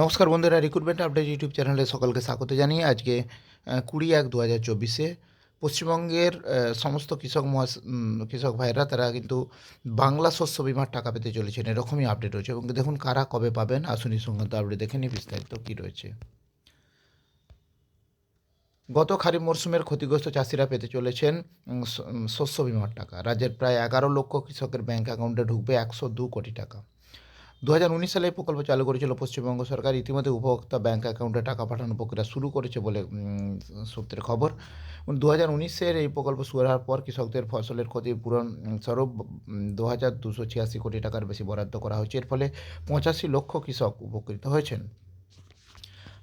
নমস্কার বন্ধুরা recruitment update YouTube চ্যানেলে সকলকে স্বাগত জানিয়ে আজকে কুড়ি এক দু হাজার চব্বিশে পশ্চিমবঙ্গের সমস্ত কৃষক মহাস কৃষক ভাইরা তারা কিন্তু বাংলা শস্য বিমার টাকা পেতে চলেছেন। এরকমই আপডেট রয়েছে এবং দেখুন কারা কবে পাবেন, আসুন সংক্রান্ত আপডেট দেখে নিয়ে বিস্তারিত কী রয়েছে। গত খারিফ মরশুমের ক্ষতিগ্রস্ত চাষিরা পেতে চলেছেন শস্য বিমার টাকা। রাজ্যের প্রায় এগারো লক্ষ কৃষকের ব্যাঙ্ক অ্যাকাউন্টে ঢুকবে একশো দু কোটি টাকা। দু হাজার উনিশ সালে এই প্রকল্প চালু করেছিল পশ্চিমবঙ্গ সরকার। ইতিমধ্যে উপভোক্তা ব্যাঙ্ক অ্যাকাউন্টে টাকা পাঠানো প্রক্রিয়া শুরু করেছে বলে সূত্রের খবর। দু হাজার উনিশের এই প্রকল্প শুরু হওয়ার পর কৃষকদের ফসলের ক্ষতিপূরণ স্বরূপ দু হাজার দুশো ছিয়াশি কোটি টাকার বেশি বরাদ্দ করা হয়েছে। এর ফলে পঁচাশি লক্ষ কৃষক উপকৃত হয়েছেন।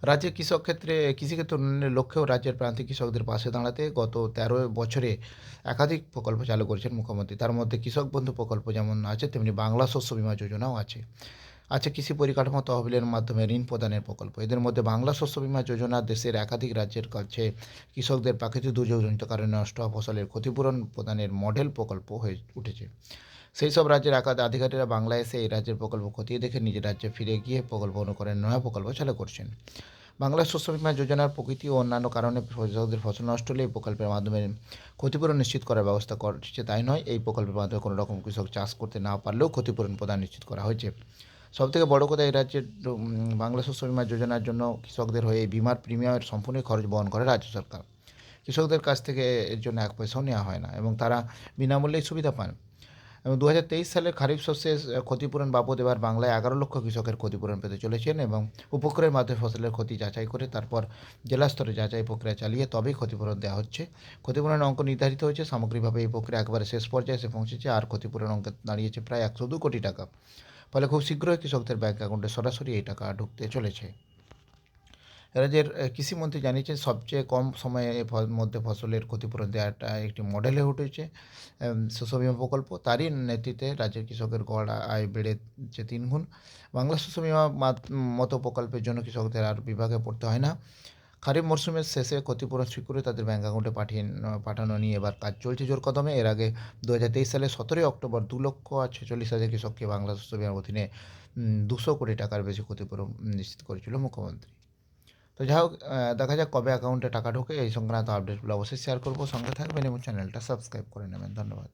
রাজ্যের কৃষক ক্ষেত্রে, কৃষিক্ষেত্রে উন্নয়নের লক্ষ্যেও রাজ্যের প্রান্তিক কৃষকদের পাশে দাঁড়াতে গত তেরো বছরে একাধিক প্রকল্প চালু করেছেন মুখ্যমন্ত্রী। তার মধ্যে কৃষক বন্ধু প্রকল্প যেমন আছে, তেমনি বাংলা শস্য বীমা যোজনাও আছে। আছে কৃষি পরিকাঠামো তহবিলের মাধ্যমে ঋণ প্রদানের প্রকল্প। এদের মধ্যে বাংলা শস্য বীমা যোজনা দেশের একাধিক রাজ্যের কাছে কৃষকদের প্রাকৃতিক দুর্যোগজনিত কারণে নষ্ট হওয়া ফসলের ক্ষতিপূরণ প্রদানের মডেল প্রকল্প হয়ে উঠেছে। সেই সব রাজ্যের একাধ আধিকারিকরা বাংলায় এসে এই রাজ্যের প্রকল্প খতিয়ে দেখে নিজের রাজ্যে ফিরে গিয়ে প্রকল্প অনুকরণের নয়া প্রকল্প চালু করছেন। বাংলা শস্য বীমা যোজনার প্রকৃতি ও অন্যান্য কারণে কৃষকদের ফসল নষ্ট হলে এই প্রকল্পের মাধ্যমে ক্ষতিপূরণ নিশ্চিত করার ব্যবস্থা করছে তাই নয়, এই প্রকল্পের মাধ্যমে কোনো রকম কৃষক চাষ করতে না পারলেও ক্ষতিপূরণ প্রদান নিশ্চিত করা হয়েছে। সবথেকে বড় কথা এই রাজ্যের বাংলা শস্য বীমা যোজনার জন্য কৃষকদের হয়ে এই বিমার প্রিমিয়ামের সম্পূর্ণ খরচ বহন করে রাজ্য সরকার। কৃষকদের কাছ থেকে এর জন্য এক পয়সাও নেওয়া হয় না এবং তারা বিনামূল্যেই সুবিধা পান। এবং দু হাজার তেইশ সালের খারিফ শস্যের ক্ষতিপূরণ বাবদ এবার বাংলায় এগারো লক্ষ কৃষকের ক্ষতিপূরণ পেতে চলেছেন এবং উপকরের মাধ্যমে ফসলের ক্ষতি যাচাই করে তারপর জেলা স্তরে যাচাই প্রক্রিয়া চালিয়ে তবেই ক্ষতিপূরণ দেওয়া হচ্ছে। ক্ষতিপূরণের অঙ্ক নির্ধারিত হয়েছে, সামগ্রিকভাবে এই প্রক্রিয়া একবারে শেষ পর্যায়ে এসে পৌঁছেছে, আর ক্ষতিপূরণ অঙ্কে দাঁড়িয়েছে প্রায় একশো দু কোটি টাকা। ফলে খুব শীঘ্রই কৃষকদের ব্যাঙ্ক অ্যাকাউন্টে সরাসরি এই টাকা ঢুকতে চলেছে। রাজ্যের কৃষিমন্ত্রী জানিয়েছেন, সবচেয়ে কম সময়ে মধ্যে ফসলের ক্ষতিপূরণ দেওয়াটা একটি মডেল হয়ে উঠেছে। শস্য বিমা প্রকল্প, তারই নেতৃত্বে রাজ্যের কৃষকের গড় আয় বেড়েছে তিনগুণ। বাংলা শস্য বিমা মতো প্রকল্পের জন্য কৃষকদের আর বিভাগে পড়তে হয় না। খারিফ মরশুমের শেষে ক্ষতিপূরণ স্বীকৃতি তাদের ব্যাঙ্ক অ্যাকাউন্টে পাঠিয়ে পাঠানো নিয়ে এবার কাজ চলছে জোর কদমে। এর আগে দু হাজার তেইশ সালের সতেরোই অক্টোবর দু লক্ষ আর ছেচল্লিশ হাজার কৃষককে বাংলা শস্য বিমার অধীনে দুশো কোটি টাকার বেশি ক্ষতিপূরণ নিশ্চিত করেছিল মুখ্যমন্ত্রী। তো যাই হোক দেখা যাক কবে অ্যাকাউন্টে টাকা ঢোকে। এই সংক্রান্ত আপডেটগুলো অবশ্যই শেয়ার করব। সঙ্গে থাকবেন এবং চ্যানেলটা সাবস্ক্রাইব করে নেবেন। ধন্যবাদ।